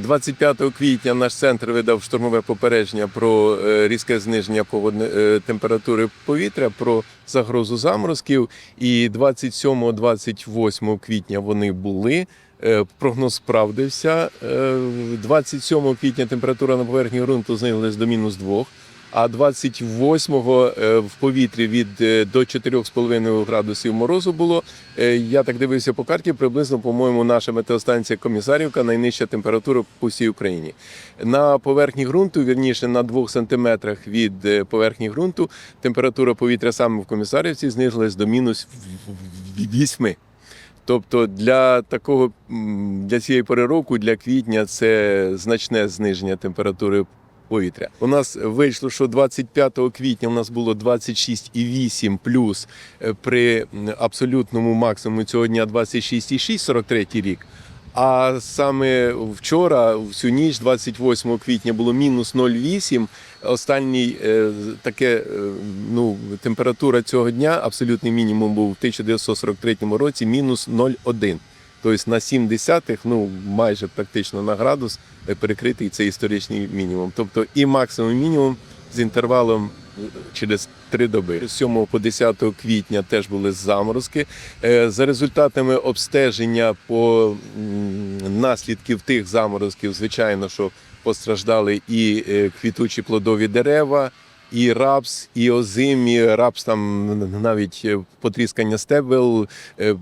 25 квітня наш центр видав штурмове попередження про е, різке зниження е, температури повітря, про загрозу заморозків. І 27-28 квітня вони були. Е, Прогноз справдився. Е, 27 квітня температура на поверхні ґрунту знизилась до мінус 2, а 28-го е, в повітрі від е, до 4,5 градусів морозу було. Е, Я так дивився по карті, приблизно, по-моєму, наша метеостанція Комісарівка найнижча температура по всій Україні. На поверхні ґрунту, вірніше на 2 сантиметрах від поверхні ґрунту, температура повітря саме в Комісарівці знизилась до мінус 8. Тобто для такого для цієї пори року, для квітня, це значне зниження температури повітря. У нас вийшло, що 25 квітня у нас було 26,8 плюс е, при абсолютному максимуму цього дня 26,6 43 рік. А саме вчора, всю ніч, 28 квітня, було мінус 0,8. Останній е, таке е, ну, температура цього дня, абсолютний мінімум був в 1943 році, мінус 0,1. Тобто на 7 десятих, ну майже практично на градус е, перекритий цей історичний мінімум. Тобто і максимум і мінімум з інтервалом е, через три доби. З 7 по 10 квітня теж були заморозки. Е, За результатами обстеження по наслідків тих заморозків, звичайно, що постраждали і квітучі плодові дерева, і рапс, і озимі. Рапс там навіть е, потріскання стебел, е,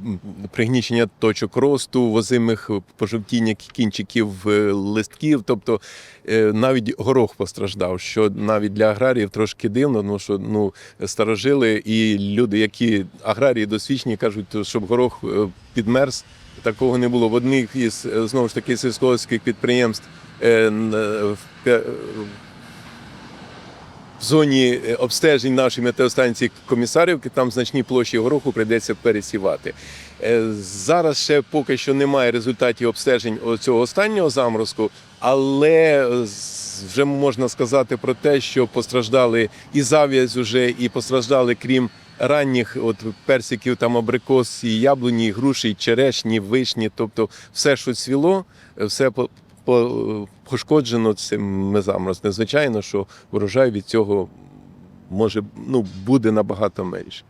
пригнічення точок росту, в озимих пожовтіння кінчиків е, листків. Тобто навіть горох постраждав, що навіть для аграріїв трошки дивно, тому що ну старожили і люди, які аграрії досвідчені, кажуть, щоб горох підмерз. Такого не було. В одних із знову ж таки сільськогосподарських підприємств в зоні е, обстежень нашої метеостанції Комісарівки там значні площі гороху прийдеться пересівати. Е, Зараз ще поки що немає результатів обстежень цього останнього заморозку, але е, вже можна сказати про те, що постраждали і зав'язь уже, і постраждали крім ранніх от персиків, там абрикос, і яблуні, і груші, і черешні, вишні, тобто все, що цвіло, все пошкоджено цим заморозком. Звичайно, що врожай від цього може ну буде набагато менше.